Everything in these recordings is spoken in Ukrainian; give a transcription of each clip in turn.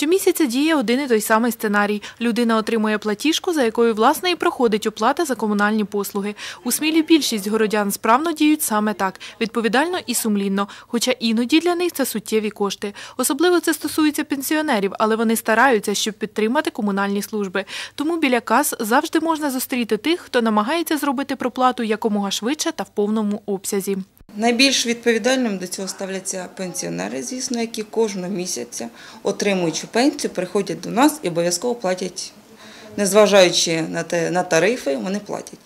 Щомісяця діє один і той самий сценарій. Людина отримує платіжку, за якою власне і проходить оплата за комунальні послуги. У Смілі більшість городян справно діють саме так, відповідально і сумлінно. Хоча іноді для них це суттєві кошти. Особливо це стосується пенсіонерів, але вони стараються, щоб підтримати комунальні служби. Тому біля кас завжди можна зустріти тих, хто намагається зробити проплату якомога швидше та в повному обсязі. Найбільш відповідальним до цього ставляться пенсіонери, звісно, які кожного місяця, отримуючи пенсію, приходять до нас і обов'язково платять, незважаючи на те на тарифи, вони платять.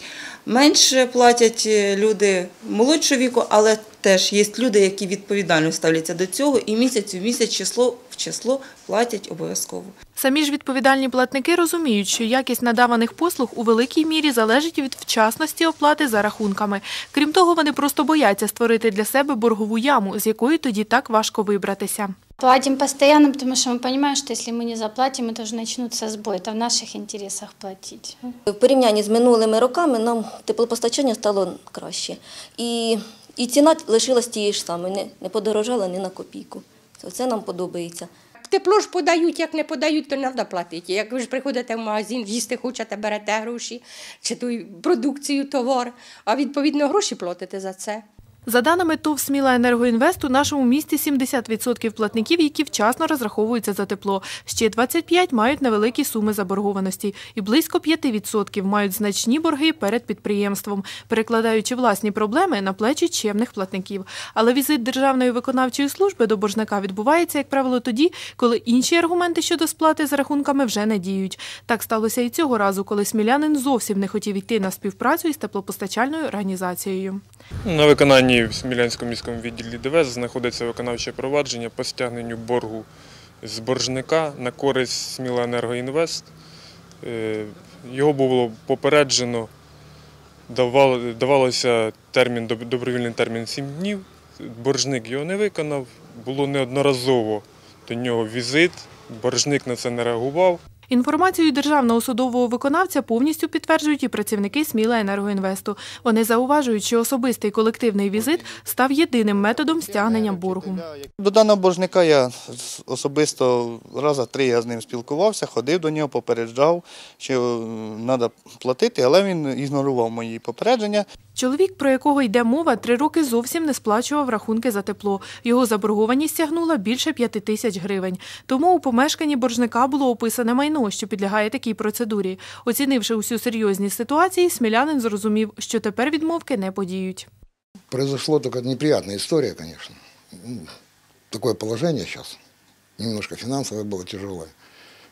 Менше платять люди молодшого віку, але теж є люди, які відповідально ставляться до цього, і місяць у місяць число в число платять обов'язково. Самі ж відповідальні платники розуміють, що якість надаваних послуг у великій мірі залежить від вчасності оплати за рахунками. Крім того, вони просто бояться створити для себе боргову яму, з якої тоді так важко вибратися. Платим постоянно, потому что мы понимаем, что если мы не заплатим, это уже начнутся сбои. Это в наших интересах платить. В порівнянні з минулими роками нам теплопостачання стало краще. І, і ціна лишилась тією ж самою, не, не подорожала ні на копійку. Це, це нам подобається. Тепло ж подають, як не подають, то не треба платити. Як ви ж приходите в магазин, їсти хочете, берете гроші, чи ту продукцію, товар, а відповідно гроші платите за це. За даними ТОВ «Сміла Енергоінвест», у нашому місті 70% платників, які вчасно розраховуються за тепло. Ще 25% мають невеликі суми заборгованості. І близько 5% мають значні борги перед підприємством, перекладаючи власні проблеми на плечі чемних платників. Але візит Державної виконавчої служби до боржника відбувається, як правило, тоді, коли інші аргументи щодо сплати за рахунками вже не діють. Так сталося і цього разу, коли смілянин зовсім не хотів йти на співпрацю із теплопостачальною організацією. На виконанні в Смілянському міському відділі ДВС знаходиться виконавче провадження по стягненню боргу з боржника на користь Сміла Енергоінвест. Е, Його було попереджено, давалося термін, добровільний термін 7 днів. Боржник його не виконав, було неодноразово до нього візит, боржник на це не реагував. Інформацію державного судового виконавця повністю підтверджують і працівники Сміла Енергоінвесту. Вони зауважують, що особистий колективний візит став єдиним методом стягнення боргу. До даного боржника я особисто раза три я з ним спілкувався, ходив до нього, попереджав, що треба платити, але він ігнорував мої попередження. Чоловік, про якого йде мова, три роки зовсім не сплачував рахунки за тепло. Його заборгованість сягнула більше п'яти тисяч гривень. Тому у помешканні боржника було описане майно, що підлягає такій процедурі. Оцінивши усю серйозність ситуації, смілянин зрозумів, що тепер відмовки не подіють. Произошло только неприятная история, конечно. Ну, Такое положение сейчас. Немножко финансовое было тяжелое.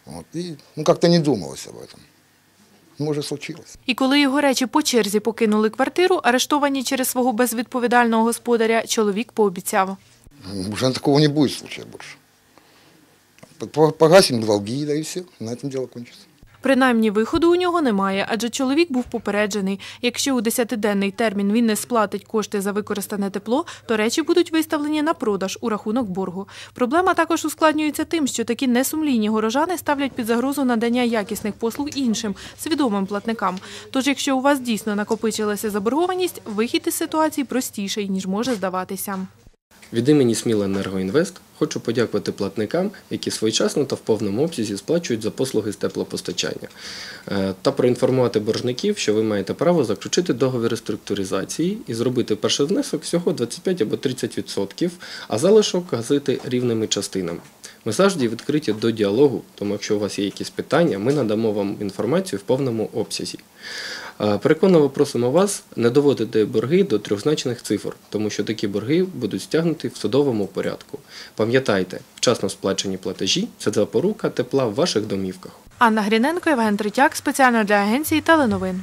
Вот. И ну, как-то не думалось об этом. Ну, уже случилось. І коли його речі по черзі покинули квартиру, арештовані через свого безвідповідального господаря, чоловік пообіцяв. Вже такого не буде случая більше. Погасимо Погасим долги, да и все. На этом діло кончится. Принаймні виходу у нього немає, адже чоловік був попереджений. Якщо у 10-денний термін він не сплатить кошти за використане тепло, то речі будуть виставлені на продаж у рахунок боргу. Проблема також ускладнюється тим, що такі несумлінні горожани ставлять під загрозу надання якісних послуг іншим, свідомим платникам. Тож, якщо у вас дійсно накопичилася заборгованість, вихід із ситуації простіший, ніж може здаватися. Від імені Сміла Енергоінвест хочу подякувати платникам, які своєчасно та в повному обсязі сплачують за послуги з теплопостачання, Е, та проінформувати боржників, що ви маєте право заключити договір реструктуризації і зробити перший внесок всього 25 або 30%, а залишок гасити рівними частинами. Ми завжди відкриті до діалогу, тому якщо у вас є якісь питання, ми надамо вам інформацію в повному обсязі. Переконливо просимо вас не доводити борги до трьохзначних цифр, тому що такі борги будуть стягнуті в судовому порядку. Пам'ятайте, вчасно сплачені платежі це запорука тепла в ваших домівках. Анна Гріненко, Євген Третяк, спеціально для агенції Теленовин.